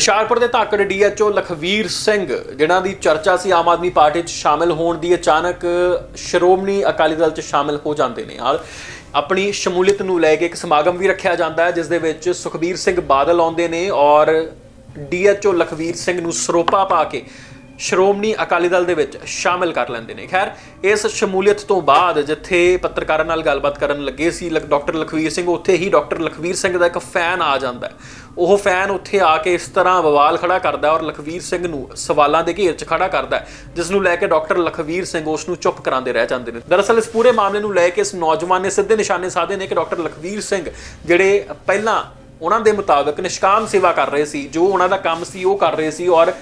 ਹੁਸ਼ਿਆਰਪੁਰ ਦੇ ਧਾਕੜ ਡੀਐਚਓ ਲਖਵੀਰ ਸਿੰਘ, ਜਿਨ੍ਹਾਂ ਦੀ ਚਰਚਾ ਸੀ ਆਮ ਆਦਮੀ ਪਾਰਟੀ 'ਚ ਸ਼ਾਮਿਲ ਹੋਣ ਦੀ, ਅਚਾਨਕ ਸ਼੍ਰੋਮਣੀ ਅਕਾਲੀ ਦਲ 'ਚ ਸ਼ਾਮਿਲ ਹੋ ਜਾਂਦੇ ਨੇ ਹਾਲ ਆਪਣੀ ਸ਼ਮੂਲੀਅਤ ਨੂੰ ਲੈ ਕੇ ਇੱਕ ਸਮਾਗਮ ਵੀ ਰੱਖਿਆ ਜਾਂਦਾ ਹੈ, ਜਿਸ ਦੇ ਵਿੱਚ ਸੁਖਬੀਰ ਸਿੰਘ ਬਾਦਲ ਆਉਂਦੇ ਨੇ ਔਰ ਡੀਐਚਓ ਲਖਵੀਰ ਸਿੰਘ ਨੂੰ ਸਰੋਪਾ ਪਾ ਕੇ ਸ਼੍ਰੋਮਣੀ ਅਕਾਲੀ ਦਲ ਦੇ ਵਿੱਚ ਸ਼ਾਮਿਲ ਕਰ ਲੈਂਦੇ ਨੇ। ਖੈਰ, ਇਸ ਸ਼ਮੂਲੀਅਤ ਤੋਂ ਬਾਅਦ ਜਿੱਥੇ ਪੱਤਰਕਾਰਾਂ ਨਾਲ ਗੱਲਬਾਤ ਕਰਨ ਲੱਗੇ ਸੀ ਲਕ- ਡਾਕਟਰ ਲਖਵੀਰ ਸਿੰਘ, ਉੱਥੇ ਹੀ ਡਾਕਟਰ ਲਖਵੀਰ ਸਿੰਘ ਦਾ ਇੱਕ ਫੈਨ ਆ ਜਾਂਦਾ ਹੈ। ਉਹ ਫੈਨ ਉੱਥੇ ਆ ਕੇ ਇਸ ਤਰ੍ਹਾਂ ਬਵਾਲ ਖੜਾ ਕਰਦਾ ਔਰ ਲਖਵੀਰ ਸਿੰਘ ਨੂੰ ਸਵਾਲਾਂ ਦੇ ਘੇਰ 'ਚ ਖੜਾ ਕਰਦਾ ਹੈ, ਜਿਸ ਨੂੰ ਲੈ ਕੇ ਡਾਕਟਰ ਲਖਵੀਰ ਸਿੰਘ ਉਸ ਨੂੰ ਚੁੱਪ ਕਰਾਉਂਦੇ ਰਹਿ ਜਾਂਦੇ ਨੇ। ਦਰਅਸਲ ਇਸ ਪੂਰੇ ਮਾਮਲੇ ਨੂੰ ਲੈ ਕੇ ਇਸ ਨੌਜਵਾਨ ਨੇ ਸਿੱਧੇ ਨਿਸ਼ਾਨੇ ਸਾਧੇ ਨੇ ਕਿ ਡਾਕਟਰ ਲਖਵੀਰ ਸਿੰਘ ਜਿਹੜੇ ਪਹਿਲਾਂ ਉਹਨਾਂ ਦੇ ਮੁਤਾਬਕ ਨਿਸ਼ਕਾਮ ਸੇਵਾ ਕਰ ਰਹੇ ਸੀ, ਜੋ ਉਹਨਾਂ ਦਾ ਕੰਮ ਸੀ, ਉਹ ਕਰ ਰਹੇ ਸੀ ਔਰ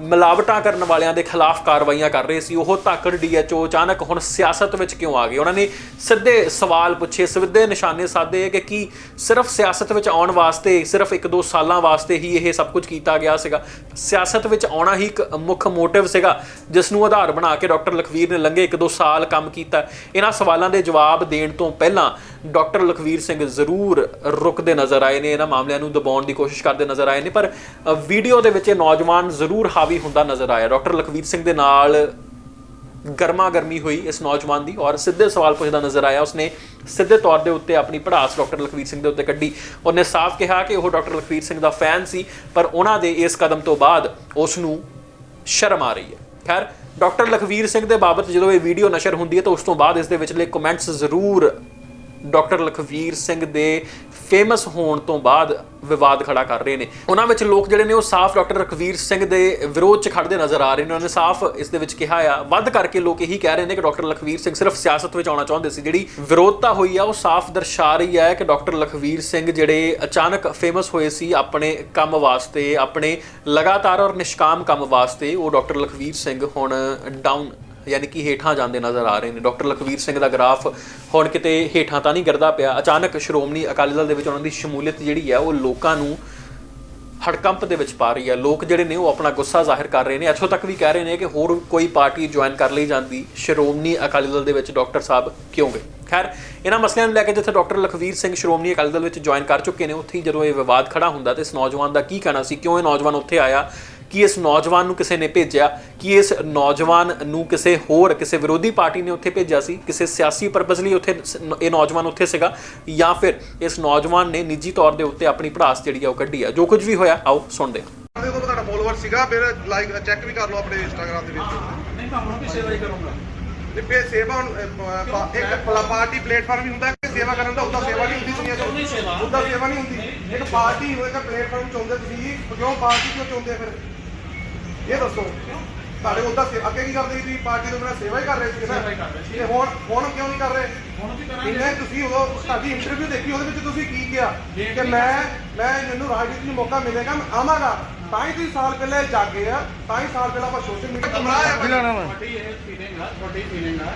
ਮਿਲਾਵਟਾਂ ਕਰਨ ਵਾਲਿਆਂ ਦੇ ਖਿਲਾਫ ਕਾਰਵਾਈਆਂ ਕਰ ਰਹੇ ਸੀ। ਉਹ ਧਾਕੜ ਡੀਐਚਓ ਅਚਾਨਕ ਹੁਣ ਸਿਆਸਤ ਵਿੱਚ ਕਿਉਂ ਆ ਗਏ? ਉਹਨਾਂ ਨੇ ਸਿੱਧੇ ਸਵਾਲ ਪੁੱਛੇ, ਸਿੱਧੇ ਨਿਸ਼ਾਨੇ ਸਾਧੇ ਕਿ ਕੀ ਸਿਰਫ ਸਿਆਸਤ ਵਿੱਚ ਆਉਣ ਵਾਸਤੇ, ਸਿਰਫ 1-2 ਸਾਲਾਂ ਵਾਸਤੇ ਹੀ ਇਹ ਸਭ ਕੁਝ ਕੀਤਾ ਗਿਆ ਸੀਗਾ? ਸਿਆਸਤ ਵਿੱਚ ਆਉਣਾ ਹੀ ਇੱਕ ਮੁੱਖ ਮੋਟਿਵ ਸੀਗਾ, ਜਿਸ ਨੂੰ ਆਧਾਰ ਬਣਾ ਕੇ ਡਾਕਟਰ ਲਖਵੀਰ ਨੇ ਲੰਘੇ 1-2 ਸਾਲ ਕੰਮ ਕੀਤਾ। ਇਹਨਾਂ ਸਵਾਲਾਂ ਦੇ ਜਵਾਬ ਦੇਣ ਤੋਂ ਪਹਿਲਾਂ ਡਾਕਟਰ ਲਖਵੀਰ ਸਿੰਘ ਜ਼ਰੂਰ ਰੁਕਦੇ ਨਜ਼ਰ ਆਏ ਨੇ, ਇਹਨਾਂ ਮਾਮਲਿਆਂ ਨੂੰ ਦਬਾਉਣ ਦੀ ਕੋਸ਼ਿਸ਼ ਕਰਦੇ ਨਜ਼ਰ ਆਏ ਨੇ, ਪਰ ਵੀਡੀਓ ਦੇ ਵਿੱਚ ਇਹ ਨੌਜਵਾਨ ਜ਼ਰੂਰ ਹਾਵੀ ਹੁੰਦਾ ਨਜ਼ਰ ਆਇਆ। ਡਾਕਟਰ ਲਖਵੀਰ ਸਿੰਘ ਦੇ ਨਾਲ ਗਰਮਾ ਗਰਮੀ ਹੋਈ ਇਸ ਨੌਜਵਾਨ ਦੀ ਔਰ ਸਿੱਧੇ ਸਵਾਲ ਪੁੱਛਦਾ ਨਜ਼ਰ ਆਇਆ, ਉਸਨੇ ਸਿੱਧੇ ਤੌਰ ਦੇ ਉੱਤੇ ਆਪਣੀ ਪੜਾਸ ਡਾਕਟਰ ਲਖਵੀਰ ਸਿੰਘ ਦੇ ਉੱਤੇ ਕੱਢੀ। ਉਹਨੇ ਸਾਫ਼ ਕਿਹਾ ਕਿ ਉਹ ਡਾਕਟਰ ਲਖਵੀਰ ਸਿੰਘ ਦਾ ਫੈਨ ਸੀ, ਪਰ ਉਹਨਾਂ ਦੇ ਇਸ ਕਦਮ ਤੋਂ ਬਾਅਦ ਉਸ ਨੂੰ ਸ਼ਰਮ ਆ ਰਹੀ ਹੈ। ਖੈਰ, ਡਾਕਟਰ ਲਖਵੀਰ ਸਿੰਘ ਦੇ ਬਾਬਤ ਜਦੋਂ ਇਹ ਵੀਡੀਓ ਨਸ਼ਰ ਹੁੰਦੀ ਹੈ ਤਾਂ ਉਸ ਤੋਂ ਬਾਅਦ ਇਸ ਦੇ ਵਿਚਲੇ ਕਮੈਂਟਸ ਜ਼ਰੂਰ ਡਾਕਟਰ ਲਖਵੀਰ ਸਿੰਘ ਦੇ ਫੇਮਸ ਹੋਣ ਤੋਂ ਬਾਅਦ ਵਿਵਾਦ ਖੜਾ ਕਰ ਰਹੇ ਨੇ। ਉਹਨਾਂ ਵਿੱਚ ਲੋਕ ਜਿਹੜੇ ਨੇ ਉਹ ਸਾਫ਼ ਡਾਕਟਰ ਲਖਵੀਰ ਸਿੰਘ ਦੇ ਵਿਰੋਧ 'ਚ ਖੜਦੇ ਨਜ਼ਰ ਆ ਰਹੇ ਨੇ। ਉਹਨਾਂ ਨੇ ਸਾਫ਼ ਇਸ ਦੇ ਵਿੱਚ ਕਿਹਾ ਆ, ਵੱਧ ਕਰਕੇ ਲੋਕ ਇਹੀ ਕਹਿ ਰਹੇ ਨੇ ਕਿ ਡਾਕਟਰ ਲਖਵੀਰ ਸਿੰਘ ਸਿਰਫ ਸਿਆਸਤ ਵਿੱਚ ਆਉਣਾ ਚਾਹੁੰਦੇ ਸੀ। ਜਿਹੜੀ ਵਿਰੋਧਤਾ ਹੋਈ ਆ, ਉਹ ਸਾਫ਼ ਦਰਸਾ ਰਹੀ ਹੈ ਕਿ ਡਾਕਟਰ ਲਖਵੀਰ ਸਿੰਘ ਜਿਹੜੇ ਅਚਾਨਕ ਫੇਮਸ ਹੋਏ ਸੀ ਆਪਣੇ ਕੰਮ ਵਾਸਤੇ, ਆਪਣੇ ਲਗਾਤਾਰ ਔਰ ਨਿਸ਼ਕਾਮ ਕੰਮ ਵਾਸਤੇ, ਉਹ ਡਾਕਟਰ ਲਖਵੀਰ ਸਿੰਘ ਹੁਣ ਡਾਊਨ ਯਾਨੀ ਕਿ ਹੇਠਾਂ ਜਾਂਦੇ ਨਜ਼ਰ ਆ ਰਹੇ ਨੇ। ਡਾਕਟਰ ਲਖਵੀਰ ਸਿੰਘ ਦਾ ਗ੍ਰਾਫ ਹੁਣ ਕਿਤੇ ਹੇਠਾਂ ਤਾਂ ਨਹੀਂ ਗਿਰਦਾ ਪਿਆ। ਅਚਾਨਕ ਸ਼੍ਰੋਮਣੀ ਅਕਾਲੀ ਦਲ ਦੇ ਵਿੱਚ ਉਹਨਾਂ ਦੀ ਸ਼ਮੂਲੀਅਤ ਜਿਹੜੀ ਹੈ, ਉਹ ਲੋਕਾਂ ਨੂੰ ਹੜਕੰਪ ਦੇ ਵਿੱਚ ਪਾ ਰਹੀ ਹੈ। ਲੋਕ ਜਿਹੜੇ ਨੇ, ਉਹ ਆਪਣਾ ਗੁੱਸਾ ਜ਼ਾਹਿਰ ਕਰ ਰਹੇ ਨੇ। ਇੱਥੋਂ ਤੱਕ ਵੀ ਕਹਿ ਰਹੇ ਨੇ ਕਿ ਹੋਰ ਕੋਈ ਪਾਰਟੀ ਜੁਆਇਨ ਕਰ ਲਈ ਜਾਂਦੀ। ਸ਼੍ਰੋਮਣੀ ਅਕਾਲੀ ਦਲ ਦੇ ਵਿੱਚ ਡਾਕਟਰ ਸਾਹਿਬ ਕਿਉਂ ਗਏ? ਖੈਰ, ਇਹਨਾਂ ਮਸਲਿਆਂ ਨੂੰ ਲੈ ਕੇ ਜਿੱਥੇ ਡਾਕਟਰ ਲਖਵੀਰ ਸਿੰਘ ਸ਼੍ਰੋਮਣੀ ਅਕਾਲੀ ਦਲ ਵਿੱਚ ਜੁਆਇਨ ਕਰ ਚੁੱਕੇ ਨੇ, ਉੱਥੇ ਹੀ ਜਦੋਂ ਇਹ ਵਿਵਾਦ ਖੜਾ ਹੁੰਦਾ ਤੇ ਇਸ ਨੌਜਵਾਨ ਦਾ ਕੀ ਕਹਿਣਾ ਸੀ? ਕਿਉਂ ਇਹ ਨੌਜਵਾਨ ਉੱਥੇ ਆਇਆ? ਕਿ ਇਸ ਨੌਜਵਾਨ ਨੂੰ ਕਿਸੇ ਨੇ ਭੇਜਿਆ ਕਿ ਇਸ ਨੌਜਵਾਨ ਨੂੰ ਕਿਸੇ ਹੋਰ ਕਿਸੇ ਵਿਰੋਧੀ ਪਾਰਟੀ ਨੇ ਉੱਥੇ ਭੇਜਿਆ ਸੀ ਕਿਸੇ ਸਿਆਸੀ ਪਰਪਸ ਲਈ ਉੱਥੇ ਇਹ ਨੌਜਵਾਨ ਉੱਥੇ ਸੀਗਾ ਜਾਂ ਫਿਰ ਇਸ ਨੌਜਵਾਨ ਨੇ ਨਿੱਜੀ ਤੌਰ ਦੇ ਉੱਤੇ ਆਪਣੀ ਭੜਾਸ ਜਿਹੜੀ ਆ ਉਹ ਕੱਢੀ ਆ। ਜੋ ਕੁਝ ਵੀ ਹੋਇਆ ਆਓ ਸੁਣਦੇ ਹਾਂ। ਦੇ ਕੋਲ ਤੁਹਾਡਾ ਫੋਲੋਵਰ ਸੀਗਾ ਫਿਰ ਲਾਈਕ ਚੈੱਕ ਵੀ ਕਰ ਲਓ ਆਪਣੇ ਇੰਸਟਾਗ੍ਰam ਦੇ ਵਿੱਚ। ਨਹੀਂ ਮੈਂ ਹੁਣ ਵੀ ਸੇਵਾ ਹੀ ਕਰੂੰਗਾ। ਤੇ ਫਿਰ ਸੇਵਾ ਹੁਣ ਅਹ, ਪ- ਪ- ਇੱਕ ਪਲਾ- ਪਾਰਟੀ ਪਲੇਟਫਾਰਮ ਵੀ ਹੁੰਦਾ ਕਿ ਸੇਵਾ ਕਰਨ ਦਾ ਉਦਾਂ ਸੇਵਾ ਨਹੀਂ ਹੁੰਦੀ ਦੁਨੀਆ ਉਹਦੀ ਸੇਵਾ। 'ਚ ਉਦਾਂ ਸੇਵਾ ਨਹੀਂ ਹੁੰਦੀ। ਇੱਕ ਪਾਰਟੀ ਹੋਏਗਾ ਪਲੇਟਫਾਰਮ ਚਾਹੁੰਦੇ ਤੁਸੀਂ ਕਿਉਂ ਪਾਰਟੀ ਕਿਉਂ ਚਾਹੁੰਦੇ ਫਿਰ? ਇਹ ਦੱਸੋ ਤੁਹਾਡੇ ਉਦਾਂ ਸੇ ਅੱਗੇ ਕੀ ਕਰਦੇ ਸੀ? ਤੁਸੀਂ ਪਾਰਟੀ ਦੇ ਬਿਨਾਂ ਸੇਵਾ ਹੀ ਕਰ ਰਹੇ ਸੀ ਨਾ? ਸੇਵਾ ਹੀ ਕਰ ਰਹੇ ਸੀ। ਤੇ ਹੁਣ ਹੁਣ ਕਿਉਂ ਨਹੀਂ ਕਰ ਰਹੇ? ਹੁਣ ਵੀ ਕਰਾਂਗੇ? ਤੁਸੀਂ ਉਦੋਂ ਸਾਡੀ ਇੰਟਰਵਿਊ ਦੇਖੀ ਉਹਦੇ ਵਿੱਚ ਤੁਸੀਂ ਕੀ ਕਿਹਾ? ਕਿ ਮੈਂ ਮੈਂ ਮੈਨੂੰ ਰਾਜਨੀਤੀ ਨੂੰ ਮੌਕਾ ਮਿਲੇਗਾ ਮੈਂ ਆਵਾਂਗਾ। ਤਾਂ ਹੀ ਤੁਸੀਂ ਸਾਲ ਪਹਿਲਾਂ ਇਹ ਜਾਗੇ ਆ ਤਾਂ ਹੀ ਸਾਲ ਪਹਿਲਾਂ ਆਪਾਂ ਸੋਸ਼ਲ ਮੀਡੀਆ ਕਮਰਾ ਆ ਤੁਹਾਡੀ ਇਹ ਫੀਲਿੰਗ ਆ ਤੁਹਾਡੀ ਫੀਲਿੰਗ ਆ।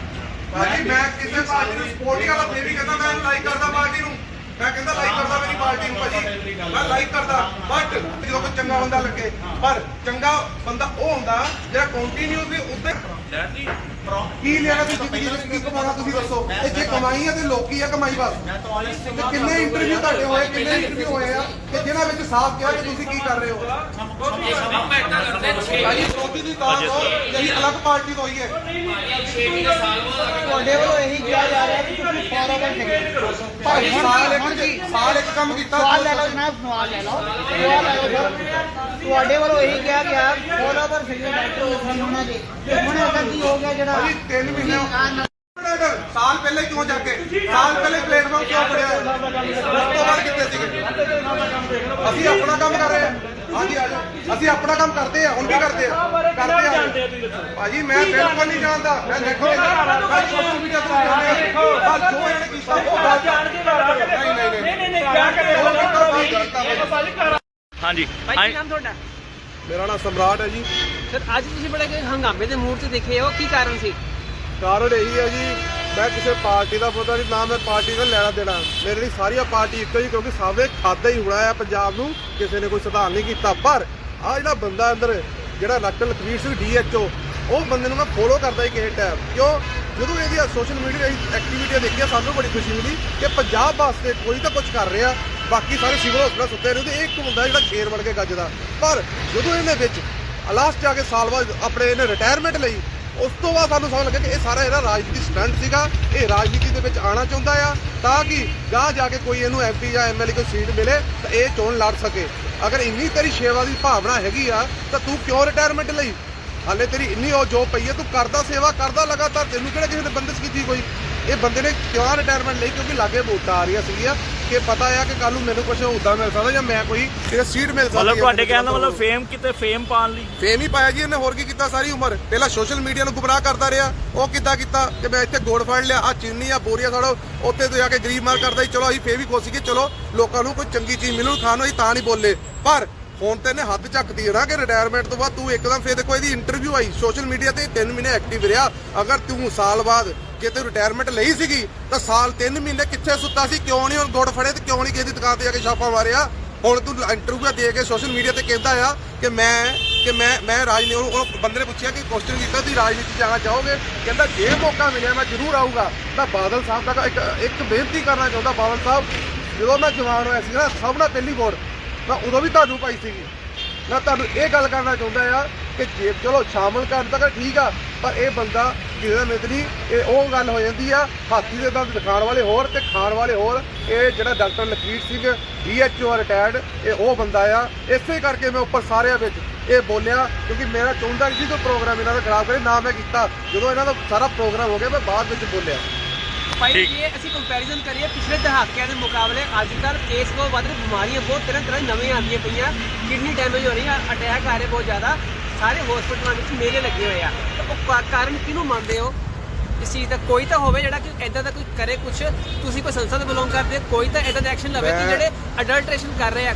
ਭਾਜੀ ਮੈਂ ਕਿਸੇ ਪਾਰਟੀ ਨੂੰ ਸਪੋਰਟ ਨਹੀਂ ਕਰਦਾ ਫੇਰ ਵੀ ਕਹਿੰਦਾ ਮੈਂ ਲਾਈਕ ਕਰਦਾ ਪਾਰਟੀ ਨੂੰ। ਮੈਂ ਕਹਿੰਦਾ ਲਾਈਕ ਕਰਦਾ ਮੇਰੀ ਪਾਰਟੀ ਨੂੰ ਭਾਜੀ ਮੈਂ ਲਾਈਕ ਕਰਦਾ ਬਟ ਜਦੋਂ ਕੋਈ ਚੰਗਾ ਬੰਦਾ ਲੱਗੇ ਪਰ ਚੰਗਾ ਬੰਦਾ ਉਹ ਹੁੰਦਾ ਜਿਹੜਾ ਕੰਟੀਨਿਊਸਲੀ ਉੱਤੇ ਕੀ ਲੈਣਾ ਤੁਸੀਂ ਜ਼ਿੰਦਗੀ ਵਿੱਚ ਕੀ ਕਮਾਉਣਾ ਤੁਸੀਂ ਦੱਸੋ ਇਹ ਜੇ ਕਮਾਈ ਹੈ ਤੇ ਲੋਕੀ ਆ ਕਮਾਈ ਬਸ ਤਾਂ ਤੇ ਕਿੰਨੇ ਇੰਟਰਵਿਊ ਤੁਹਾਡੇ ਹੋਏ ਕਿੰਨੇ ਇੰਟਰਵਿਊ ਹੋਏ ਆ ਕਿ ਜਿਨ੍ਹਾਂ ਵਿੱਚ ਸਾਫ਼ ਕਿਹਾ ਕਿ ਤੁਸੀਂ ਕੀ ਕਰ ਰਹੇ ਹੋ ਤਾਂ ਹੋ ਜਿਹੜੀ ਅਲੱਗ ਪਾਰਟੀ ਤੋਂ ਹੋਈ ਹੈ। ਤੁਹਾਡੇ ਵੱਲੋਂ ਇਹੀ ਕਿਹਾ ਜਾ ਰਿਹਾ ਕਿ ਤੁਸੀਂ ਫੋਲੋਵਰ ਹੈਗੇ ਭਾਜੀ ਸਾਲ ਇੱਕ ਸਾਲ ਇੱਕ ਕੰਮ ਕੀਤਾ। ਸਵਾਲ ਲੈ ਲਓ ਜਨਾਬ ਸਵਾਲ ਲੈ ਲਓ। ਸਵਾਲ ਲੈ ਲਓ ਸਰ। ਤੁਹਾਡੇ ਵੱਲੋਂ ਇਹੀ ਕਿਹਾ ਗਿਆ ਫੋਲੋਵਰ ਹੈਗੇ ਡਾਕਟਰ ਉਹਨਾਂ ਦੇ। ਤੇ ਹੁਣ ਇਹਦਾ ਕੀ ਹੋ ਗਿਆ ਜਿਹੜਾ ਭਾਜੀ ਤਿੰਨ ਮਹੀਨੇ ਆਹ ਨ- ਸਾਲ ਪਹਿਲੇ ਕਿਉਂ ਜਾ ਕੇ ਸਾਲ ਪਹਿਲੇ ਪਲੇਟਫਾਰਮ ਕਿਉਂ ਫੜਿਆ ਉਸ ਤੋਂ ਬਾਅਦ ਕਿੱਥੇ ਸੀਗੇ? ਅਸੀਂ ਆਪਣਾ ਕੰਮ ਕਰ ਰਹੇ ਹਾਂ। ਹਾਂਜੀ ਆ ਜਾਓ ਅਸੀਂ ਆਪਣਾ ਕੰਮ ਕਰਦੇ ਆ ਹੁਣ ਵੀ ਕਰਦੇ ਭਾਜੀ ਮੈਂ ਬਿਲਕੁਲ ਨਹੀਂ ਜਾਣਦਾ। ਮੈਂ ਦੇਖੋ ਮੈਂ ਸੋਸ਼ਲ ਮੀਡੀਆ ਤੋਂ ਜਾਣਦਾ ਪਰ ਜੋ ਇਹਨੇ ਕੀਤਾ ਉਹ ਜਾਣ ਕੇ ਨਹੀਂ ਨਹੀਂ ਨਹੀਂ। ਨਹੀਂ ਕਿਆ ਕਰੇ ਹਾਂਜੀ। ਭਾਈ ਕੀ ਨਾਮ ਤੁਹਾਡਾ? ਮੇਰਾ ਨਾਮ ਸਮਰਾਟ ਹੈ ਜੀ। ਸਰ ਅੱਜ ਤੁਸੀਂ ਬੜੇ ਕਿ ਹੰਗਾਮੇ ਦੇ ਮੂਡ 'ਚ ਦੇਖੇ ਹੋ ਕੀ ਕਾਰਨ ਸੀ? ਕਾਰਨ ਇਹੀ ਹੈ ਜੀ ਮੈਂ ਕਿਸੇ ਪਾਰਟੀ ਦਾ ਪਤਾ ਨਹੀਂ ਨਾ ਮੈਂ ਪਾਰਟੀ ਨਾਲ ਲੈਣਾ ਦੇਣਾ। ਮੇਰੇ ਲਈ ਸਾਰੀਆਂ ਪਾਰਟੀ ਇੱਕੋ ਹੀ ਕਿਉਂਕਿ ਸਭ ਨੇ ਖਾਦਾ ਹੀ ਹੋਣਾ ਹੈ ਪੰਜਾਬ ਨੂੰ ਕਿਸੇ ਨੇ ਕੋਈ ਸੁਧਾਰ ਨਹੀਂ ਕੀਤਾ। ਪਰ ਆ ਜਿਹੜਾ ਬੰਦਾ ਅੰਦਰ ਜਿਹੜਾ ਡਾਕਟਰ ਲਖਵੀਰ ਸਿੰਘ ਡੀਐਚਓ, ਉਹ ਬੰਦੇ ਨੂੰ ਮੈਂ ਫੋਲੋ ਕਰਦਾ ਹੀ ਕਿਸੇ ਟਾਈਮ ਕਿਉਂ? ਜਦੋਂ ਇਹਦੀ ਸੋਸ਼ਲ ਮੀਡੀਆ ਐਕਟੀਵਿਟੀਆਂ ਦੇਖੀਆਂ, ਸਾਨੂੰ ਬੜੀ ਖੁਸ਼ੀ ਮਿਲੀ ਕਿ ਪੰਜਾਬ ਵਾਸਤੇ ਕੋਈ ਤਾਂ ਕੁਝ ਕਰ ਰਿਹਾ, ਬਾਕੀ ਸਾਰੇ ਸਿਵਲ ਹਸਪਤਾਲ ਸੁੱਤੇ ਰਹੇ ਤੇ ਇੱਕ ਹੁੰਦਾ ਜਿਹੜਾ ਸ਼ੇਰ ਵੜ ਕੇ ਗੱਜਦਾ ਪਰ ਜਦੋਂ ਇਹਨੇ ਵਿੱਚ ਲਾਸਟ ਜਾ ਕੇ ਸਾਲ ਬਾਅਦ ਆਪਣੇ ਇਹਨੇ ਰਿਟਾਇਰਮੈਂਟ ਲਈ, ਉਸ ਤੋਂ ਬਾਅਦ ਸਾਨੂੰ ਸਮਝ ਲੱਗਿਆ ਕਿ ਇਹ ਸਾਰਾ ਇਹਦਾ ਰਾਜਨੀਤੀ ਸਟੰਟ ਸੀਗਾ। ਇਹ ਰਾਜਨੀਤੀ ਦੇ ਵਿੱਚ ਆਣਾ ਚਾਹੁੰਦਾ ਆ, ਤਾਂ ਕਿ ਗਾਹ ਜਾ ਕੇ ਕੋਈ ਇਹਨੂੰ ਐਮਪੀ ਜਾਂ ਐਮਐਲਏ ਕੋਈ ਸੀਟ ਮਿਲੇ, ਤਾਂ ਇਹ ਚੋਣ ਲੜ ਸਕੇ। ਅਗਰ ਇੰਨੀ ਤੇਰੀ ਸੇਵਾ ਦੀ ਭਾਵਨਾ ਹੈਗੀ ਆ, ਤਾਂ ਤੂੰ ਕਿਉਂ ਰਿਟਾਇਰਮੈਂਟ ਲਈ? ਹਾਲੇ ਤੇਰੀ ਇੰਨੀ ਉਹ ਜੋਬ ਪਈ ਹੈ ਤੂੰ ਕਰਦਾ ਸੇਵਾ ਕਰਦਾ ਲਗਾਤਾਰ, ਤੈਨੂੰ ਕਿਹੜਾ ਕਿਸੇ ਨੇ ਬੰਦਸ਼ ਕੀਤੀ ਕੋਈ? ਇਹ ਬੰਦੇ ਨੇ ਕਿਉਂ ਰਿਟਾਇਰਮੈਂਟ ਲਈ? ਕਿਉਂਕਿ ਲਾਗੇ ਵੋਟਾਂ ਆ ਰਹੀਆਂ ਸੀਗੀਆਂ। ਕਿ ਪਤਾ ਆ ਕਿ ਕੱਲ ਨੂੰ ਮੈਨੂੰ ਕੁਝ ਉਦਾਂ ਮਿਲ ਸਕਦਾ ਜਾਂ ਮੈਂ ਕੋਈ ਕਿਤੇ ਸੀਟ ਮਿਲ ਸਕਦੀ ਮਤਲਬ ਤੁਹਾਡੇ ਕਹਿਣ ਦਾ ਮਤਲਬ ਫੇਮ ਕਿਤੇ ਫੇਮ ਪਾਣ ਲਈ? ਫੇਮ ਹੀ ਪਾਇਆ ਜੀ ਇਹਨੇ ਹੋਰ ਕੀ ਕੀਤਾ ਸਾਰੀ ਉਮਰ? ਪਹਿਲਾਂ ਸੋਸ਼ਲ ਮੀਡੀਆ ਨੂੰ ਗੁੰਮਰਾਹ ਕਰਦਾ ਰਿਹਾ ਉਹ ਕਿੱਦਾਂ ਕੀਤਾ? ਕਿ ਮੈਂ ਇੱਥੇ ਗੋੜ ਫੜ ਲਿਆ ਆ ਚੀਨੀ ਆ ਬੋਰੀਆ ਸਾੜੋ ਉੱਥੇ ਤੋਂ ਜਾ ਕੇ ਗਰੀਬ ਮਾਰ ਕਰਦਾ ਸੀ ਚਲੋ ਅਸੀਂ ਫੇਰ ਵੀ ਖੁਸ਼ ਸੀਗੇ ਚਲੋ ਲੋਕਾਂ ਨੂੰ ਕੋਈ ਚੰਗੀ ਚੀਜ਼ ਮਿਲੂ ਖਾਣ ਨੂੰ ਅਸੀਂ ਤਾਂ ਨਹੀਂ ਬੋਲੇ। ਪਰ ਹੁਣ ਤੇ ਨੇ ਹੱਦ ਚੱਕਦੀ ਹੈ ਨਾ ਕਿ ਰਿਟਾਇਰਮੈਂਟ ਤੋਂ ਬਾਅਦ ਤੂੰ ਇੱਕਦਮ ਫੇਰ ਦੇਖੋ ਇਹਦੀ ਇੰਟਰਵਿਊ ਆਈ ਸੋਸ਼ਲ ਮੀਡੀਆ ਤੇ 3 ਮਹੀਨੇ ਐਕਟਿਵ ਰਿਹਾ। ਅਗਰ ਤੂੰ ਸਾਲ ਬਾਅਦ ਜੇ ਤੂੰ ਰਿਟਾਇਰਮੈਂਟ ਲਈ ਸੀਗੀ, ਤਾਂ ਸਾਲ 3 ਮਹੀਨੇ ਕਿੱਥੇ ਸੁੱਤਾ ਸੀ, ਕਿਉਂ ਨਹੀਂ ਹੁਣ ਗੁੜ ਫੜੇ ਤੇ ਕਿਉਂ ਨਹੀਂ ਕਿਸੇ ਦੀ ਦੁਕਾਨ ਤੇ ਜਾ ਕੇ ਛਾਪਾ ਮਾਰਿਆ? ਹੁਣ ਤੂੰ ਇੰਟਰਵਿਊ ਦੇ ਕੇ ਸੋਸ਼ਲ ਮੀਡੀਆ ਤੇ ਕਹਿੰਦਾ ਆ ਕਿ ਮੈਂ ਕਿ ਮੈਂ ਮੈਂ ਰਾਜਨੀਤੀ ਉਹ ਉਹ ਬੰਦੇ ਨੇ ਪੁੱਛਿਆ ਕਿ ਕੁਐਸਚਨ ਕੀਤਾ, ਤੁਸੀਂ ਰਾਜਨੀਤੀ ਜਾਣਾ ਚਾਹੋਗੇ? ਕਹਿੰਦਾ ਜੇ ਮੌਕਾ ਮਿਲਿਆ ਮੈਂ ਜ਼ਰੂਰ ਆਊਗਾ। ਤਾਂ ਬਾਦਲ ਸਾਹਿਬ ਦਾ ਇੱਕ ਇੱਕ ਬੇਨਤੀ ਕਰਨਾ ਚਾਹੁੰਦਾ, ਬਾਦਲ ਸਾਹਿਬ, ਜਦੋਂ ਮੈਂ ਜਵਾਨ ਹੋਇਆ ਸੀ ਨਾ, ਸਭ ਨਾਲ ਪਹਿਲੀ ਵੋਟ ਮੈਂ ਉਦੋਂ ਵੀ ਤੁਹਾਨੂੰ ਪਾਈ ਸੀਗੀ। ਮੈਂ ਤੁਹਾਨੂੰ ਇਹ ਗੱਲ ਕਰਨਾ ਚਾਹੁੰਦਾ ਆ ਕਿ ਜੇ ਚਲੋ ਸ਼ਾਮਲ ਕਰਨ ਤੱਕ ਠੀਕ ਆ, ਪਰ ਇਹ ਬੰਦਾ ਕਿਸੇ ਦਾ ਨਹੀਂ, ਇਹ ਉਹ ਗੱਲ ਹੋ ਜਾਂਦੀ ਆ, ਹਾਥੀ ਦੇ ਦੰਦ ਦਿਖਾਉਣ ਵਾਲੇ ਹੋਰ ਤੇ ਖਾਣ ਵਾਲੇ ਹੋਰ। ਇਹ ਜਿਹੜਾ doctor Lakhvir Singh DHO retired, ਇਹ ਉਹ ਬੰਦਾ ਆ। ਇਸੇ ਕਰਕੇ ਮੈਂ ਉੱਪਰ ਸਾਰਿਆਂ ਵਿੱਚ ਇਹ ਬੋਲਿਆ, ਕਿਉਂਕਿ ਮੇਰਾ ਚਾਹੁੰਦਾ ਸੀ ਕੋਈ ਪ੍ਰੋਗਰਾਮ ਇਹਨਾਂ ਦਾ ਖਰਾਬ ਕਰੇ, ਨਾ ਮੈਂ ਕੀਤਾ। ਜਦੋਂ ਇਹਨਾਂ ਦਾ ਸਾਰਾ ਪ੍ਰੋਗਰਾਮ ਹੋ ਗਿਆ, ਮੈਂ ਬਾਅਦ ਵਿੱਚ ਬੋਲਿਆ। ਭਾਈ ਜੇ ਅਸੀਂ ਕੰਪੈਰੀਜ਼ਨ ਕਰੀਏ ਪਿਛਲੇ ਦਹਾਕਿਆਂ ਦੇ ਮੁਕਾਬਲੇ ਅੱਜ ਕੱਲ੍ਹ ਇਸ ਤੋਂ ਵੱਧ ਬਿਮਾਰੀਆਂ ਬਹੁਤ ਤਰ੍ਹਾਂ ਤਰ੍ਹਾਂ ਨਵੀਆਂ ਆਉਂਦੀਆਂ ਪਈਆਂ ਕਿਡਨੀ ਡੈਮੇਜ ਹੋ ਰਹੀ ਆ ਅਟੈਕ ਆ ਰਹੇ ਬਹੁਤ ਜ਼ਿਆਦਾ ਸਾਰੇ ਹਸਪਤਾਲਾਂ ਵਿੱਚ ਮੇਲੇ ਲੱਗੇ ਹੋਏ ਆ। ਤਾਂ ਉਹ ਕਾਰਨ ਕਿਹਨੂੰ ਮੰਨਦੇ ਹੋ? ਇਸ ਚੀਜ਼ ਦਾ ਕੋਈ ਤਾਂ ਹੋਵੇ ਜਿਹੜਾ ਕਿ ਇਦਾਂ ਦਾ ਕੋਈ ਕਰੇ ਕੁਝ ਤੁਸੀਂ ਕੋਈ ਸੰਸਥਾ ਤੋਂ ਬਿਲੋਂਗ ਕਰਦੇ ਕੋਈ ਤਾਂ ਇਦਾਂ ਦਾ ਐਕਸ਼ਨ ਲਵੇ ਕਿ ਜਿਹੜੇ ਅਡਲਟ੍ਰੇਸ਼ਨ ਕਰ ਰਹੇ ਆ।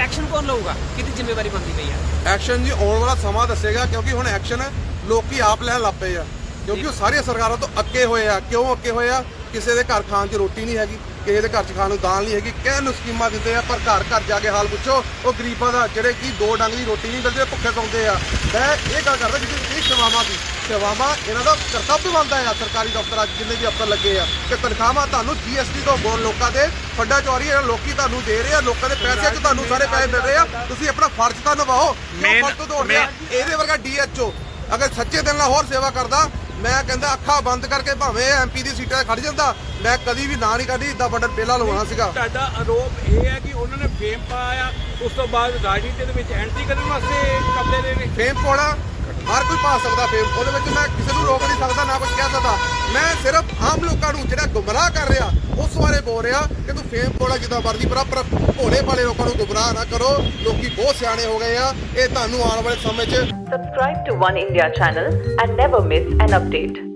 ਐਕਸ਼ਨ ਕੌਣ ਲਊਗਾ? ਕਿਹਦੀ ਜ਼ਿੰਮੇਵਾਰੀ ਬਣਦੀ ਪਈ ਆ? ਐਕਸ਼ਨ ਜੀ ਆਉਣ ਵਾਲਾ ਸਮਾਂ ਦੱਸੇਗਾ ਕਿਉਂਕਿ ਹੁਣ ਐਕਸ਼ਨ ਲੋਕੀ ਆਪ ਲੈਣ ਲੱਗ ਪਏ ਆ। ਕਿਉਂਕਿ ਉਹ ਸਾਰੀਆਂ ਸਰਕਾਰਾਂ ਤੋਂ ਅੱਕੇ ਹੋਏ ਆ। ਕਿਉਂ ਅੱਕੇ ਹੋਏ ਆ? ਕਿਸੇ ਦੇ ਘਰ ਖਾਣ 'ਚ ਰੋਟੀ ਨਹੀਂ ਹੈਗੀ ਕਿਸੇ ਦੇ ਘਰ 'ਚ ਖਾਣ ਨੂੰ ਦਾਲ ਨਹੀਂ ਹੈਗੀ। ਕਹਿਣ ਨੂੰ ਸਕੀਮਾਂ ਦਿੰਦੇ ਆ ਪਰ ਘਰ ਘਰ ਜਾ ਕੇ ਹਾਲ ਪੁੱਛੋ ਉਹ ਗਰੀਬਾਂ ਦਾ ਜਿਹੜੇ ਕੀ ਦੋ ਡੰਗ ਦੀ ਰੋਟੀ ਨਹੀਂ ਮਿਲਦੀ ਭੁੱਖੇ ਸੌਂਦੇ ਆ। ਮੈਂ ਇਹ ਗੱਲ ਕਰਦਾ ਜਿਹਦੀ ਇਹ ਸੇਵਾਵਾਂ ਦੀ ਸੇਵਾਵਾਂ ਇਹਨਾਂ ਦਾ ਕਰਤੱਵ ਬਣਦਾ ਆ ਸਰਕਾਰੀ ਦਫ਼ਤਰਾਂ 'ਚ ਜਿੰਨੇ ਵੀ ਅਫਸਰ ਲੱਗੇ ਆ। ਕਿ ਤਨਖਾਹਾਂ ਤੁਹਾਨੂੰ ਜੀਐਸਟੀ ਤੋਂ ਬੋਲ ਲੋਕਾਂ ਦੇ ਫੰਡਾ ਚੋਰੀ ਆ ਲੋਕੀ ਤੁਹਾਨੂੰ ਦੇ ਰਹੇ ਆ ਲੋਕਾਂ ਦੇ ਪੈਸੇ 'ਚ ਤੁਹਾਨੂੰ ਸਾਰੇ ਪੈਸੇ ਮਿਲ ਰਹੇ ਆ। ਤੁਸੀਂ ਆਪਣਾ ਫਰਜ਼ ਤਾਂ ਨਿਭਾਓ ਕਿਉਂ ਫਰਜ਼ ਤੋਂ ਦੌੜ ਰਿਹਾ ਇਹਦੇ ਵਰਗਾ ਡੀਐਚਓ ਅਗਰ ਸੱਚੇ ਦਿਲ ਨਾਲ ਹੋਰ ਸੇਵਾ ਕਰਦਾ ਮੈਂ ਕਹਿੰਦਾ ਅੱਖਾਂ ਬੰਦ ਕਰਕੇ ਭਾਵੇਂ ਐਮਪੀ ਦੀ ਸੀਟਾਂ 'ਤੇ ਖੜ ਜਾਂਦਾ ਮੈਂ ਕਦੀ ਵੀ ਨਾ ਨਹੀਂ ਕਰਦੀ ਇਦਾਂ ਬਟਨ ਪਹਿਲਾਂ ਲਵਾਉਣਾ ਸੀਗਾ। ਤੁਹਾਡਾ ਆਰੋਪ ਇਹ ਹੈ ਕਿ ਉਹਨਾਂ ਨੇ ਫੇਮ ਪਾਇਆ ਉਸ ਤੋਂ ਬਾਅਦ ਰਾਜਨੀਤੀ ਦੇ ਵਿੱਚ ਐਂਟਰੀ ਕਰਨ ਵਾਸਤੇ ਕਬਲੇ ਦੇ ਨੇ ਫੇਮ ਪਾਉਣਾ ਹਰ ਕੋਈ ਪਾ ਸਕਦਾ ਫੇਮ ਉਹਦੇ ਵਿੱਚ ਮੈਂ ਕਿਸੇ ਨੂੰ ਰੋਕ ਨਹੀਂ ਸਕਦਾ, ਨਾ ਕੁਝ ਕਹਿ ਸਕਦਾ। ਮੈਂ ਸਿਰਫ ਆਮ ਲੋਕਾਂ ਨੂੰ ਜਿਹੜਾ ਗੁੰਮਰਾਹ ਕਰ ਰਿਹਾ, ਉਸ ਬਾਰੇ ਬੋਲ ਰਿਹਾ ਕਿ ਤੂੰ ਫੇਮ ਪਾਉਣਾ ਜਿੱਦਾਂ ਮਰਜ਼ੀ ਪਰ ਪਰ ਭੋਲੇ ਭਾਲੇ ਲੋਕਾਂ ਨੂੰ ਗੁੰਮਰਾਹ ਨਾ ਕਰੋ। ਲੋਕੀ ਬਹੁਤ ਸਿਆਣੇ ਹੋ ਗਏ ਆ। ਇਹ ਤੁਹਾਨੂੰ ਆਉਣ ਵਾਲੇ ਸਮੇਂ 'ਚ Subscribe to One India channel and never miss an update.